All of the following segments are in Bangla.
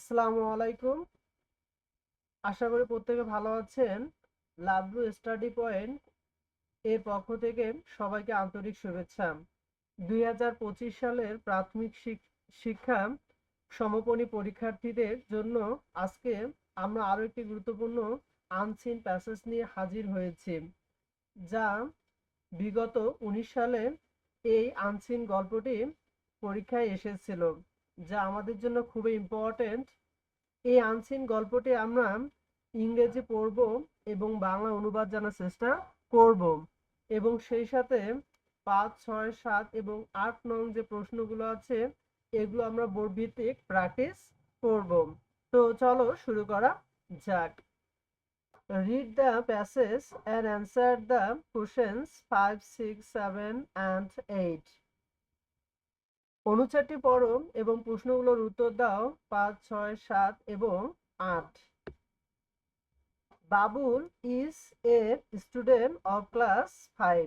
আসসালামু আলাইকুম। আশা করি প্রত্যেকে ভালো আছেন। লাভলু স্টাডি পয়েন্ট এর পক্ষ থেকে সবাইকে আন্তরিক শুভেচ্ছা। দুই হাজার পঁচিশ সালের প্রাথমিক শিক্ষা সমপনী পরীক্ষার্থীদের জন্য আজকে আমরা আরও একটি গুরুত্বপূর্ণ আনসিন প্যাসেজ নিয়ে হাজির হয়েছি, যা বিগত উনিশ সালে এই আনসিন গল্পটি পরীক্ষায় এসেছিল। যা আমাদের জন্য খুবই ইম্পর্টেন্ট এই আনসিন গল্পটি আমরা ইংরেজি পড়ব এবং বাংলা অনুবাদ জানার চেষ্টা করব। এবং সেই সাথে পাঁচ, ছয়, সাত এবং আট নং যে প্রশ্নগুলো আছে, এগুলো আমরা বোর্ড ভিত্তিক প্র্যাকটিস করব। তো চলো শুরু করা যাক। Read the passage and answer the questions five six seven and eight অনুচ্ছেদটি পড়ো এবং প্রশ্নগুলোর উত্তর দাও। পাঁচ, ছয়, সাত এবং আট। Babul is a student of class five.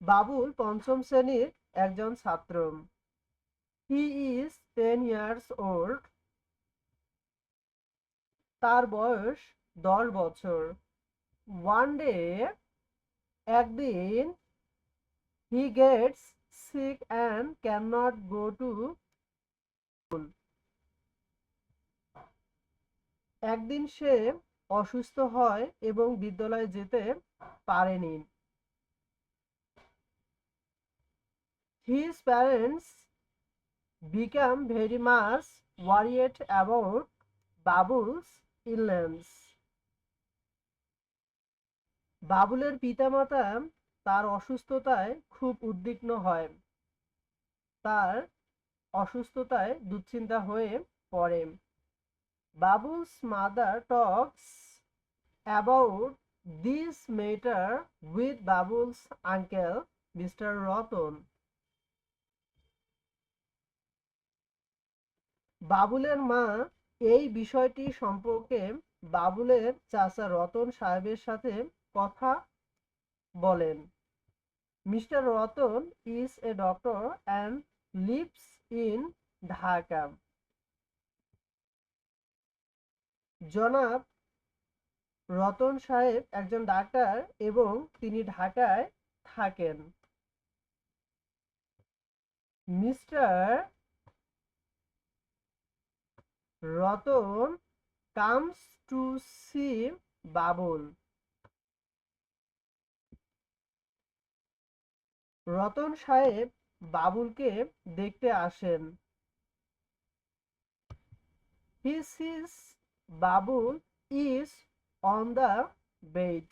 Babul পঞ্চম শ্রেণির একজন ছাত্র। He is ten years old. তার বয়স দশ বছর। ওয়ান ডে, একদিন he gets sick and cannot go to school. একদিন সে অসুস্থ হয় এবং বিদ্যালয়ে যেতে পারেনি His parents become very much worried about Babul's illness. বাবুলের পিতামাতা তার অসুস্থতায় খুব উদ্বিগ্ন হয়। তার অসুস্থতায় দুশ্চিন্তা হয়ে পড়ে। Babul's mother talks about this matter with Babul's uncle, mister Ratan. বাবুলের মা এই বিষয়টি সম্পর্কে বাবুলের চাচা রতন সাহেবের সাথে কথা বলেন। Mister Ratan is a doctor and lives in Dhaka. জনাব রতন সাহেব একজন ডাক্তার এবং তিনি ঢাকায় থাকেন। Mister Ratan comes to see Babul. Ratan সাহেব বাবুলকে দেখতে আসেন। He sees Babul is on the bed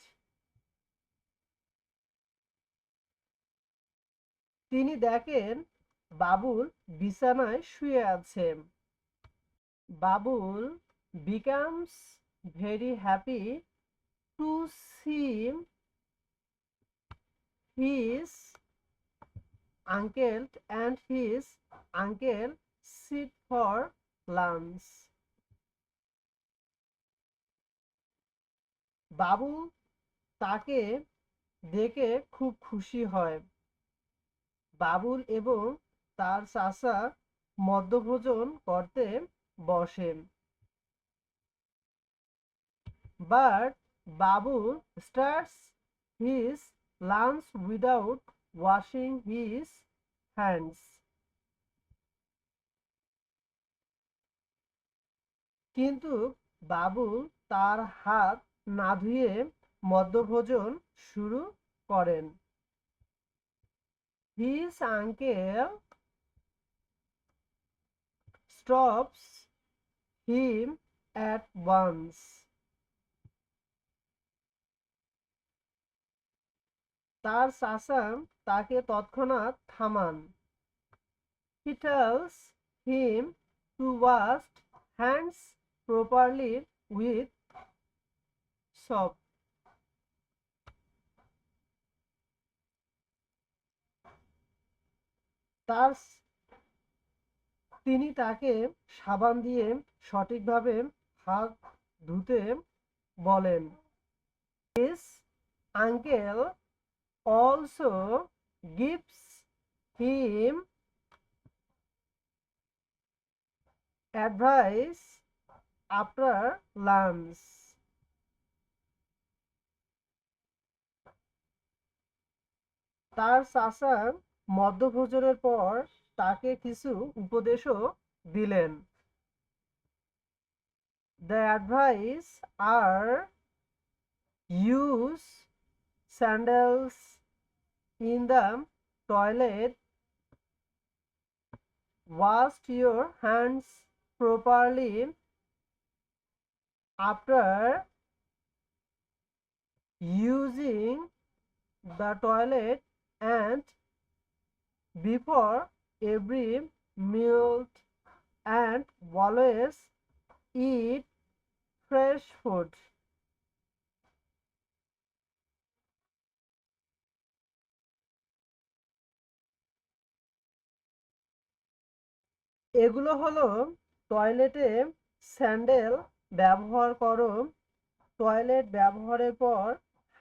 তিনি দেখেন বাবুল বিছানায় শুয়ে আছে Babul becomes very happy to see his uncle and his uncle sit for lunch. বাবু তাকে দেখে খুব খুশি হয় বাবুল এবং তার চাচা মধ্যভোজন করতে বসেন but Babul starts his lunch without washing his hands. কিন্তু বাবু তার হাত না ধুয়ে মধ্যভোজন শুরু করেন his uncle stops him at once তার চাচা তাকে তৎক্ষণাৎ থামান। He tells him to hands properly with soap তার তিনি তাকে সাবান দিয়ে সঠিকভাবে হাত ধুতে বলেন। His uncle also gives him advice after lunch তার চাচা মধ্যভোজনের পর তাকে কিছু উপদেশও দিলেন। The advice are use sandals in the toilet, wash your hands properly after using the toilet and before every meal and always eat fresh food. এগুলো হলো টয়লেটে স্যান্ডেল ব্যবহার করো। টয়লেট ব্যবহারের পর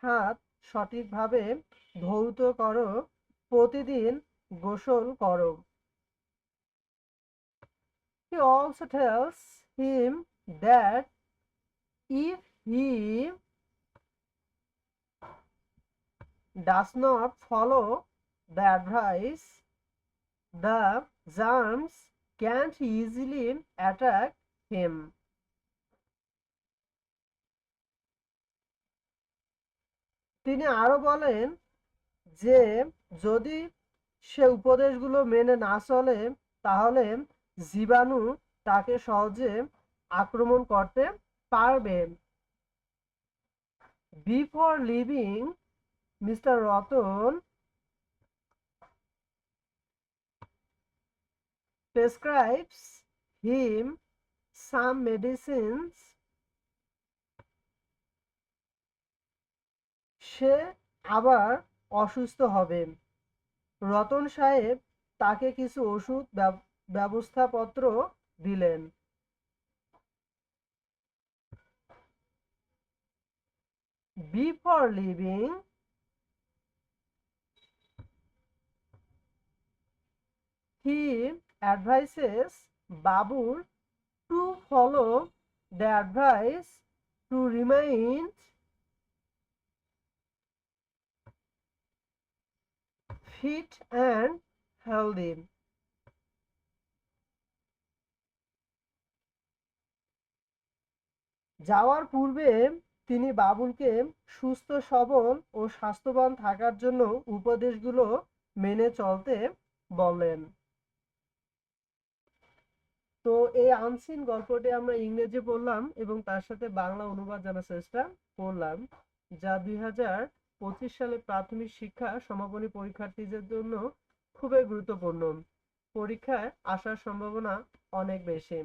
হাত সঠিকভাবে ধৌত করো। প্রতিদিন গোসল করো। He also tells him that if he does not follow the advice, the germs can't easily attack him. তিনি আরও বলেন যে, যদি সে উপদেশগুলো মেনে না চলে, তাহলে জীবাণু তাকে সহজে আক্রমণ করতে পারবে before leaving mister Ratan prescribes him some medicines সে আবার অসুস্থ হবে রতন সাহেব তাকে কিছু ওষুধ ব্যব- ব্যবস্থাপত্র দিলেন before leaving he advises babur to follow the advice to remain fit and healthy যাওয়ার পূর্বে তিনি বাবুলকে সুস্থ সবল ও স্বাস্থ্যবান থাকার জন্য উপদেশগুলো মেনে চলতে বলেন তো এই আনসিন গল্পটি আমরা ইংরেজি পড়লাম এবং তার সাথে বাংলা অনুবাদ জানার চেষ্টা করলাম, যা দুই হাজার পঁচিশ সালে প্রাথমিক শিক্ষা সমাপনী পরীক্ষার্থীদের জন্য খুবই গুরুত্বপূর্ণ। পরীক্ষায় আসার সম্ভাবনা অনেক বেশি।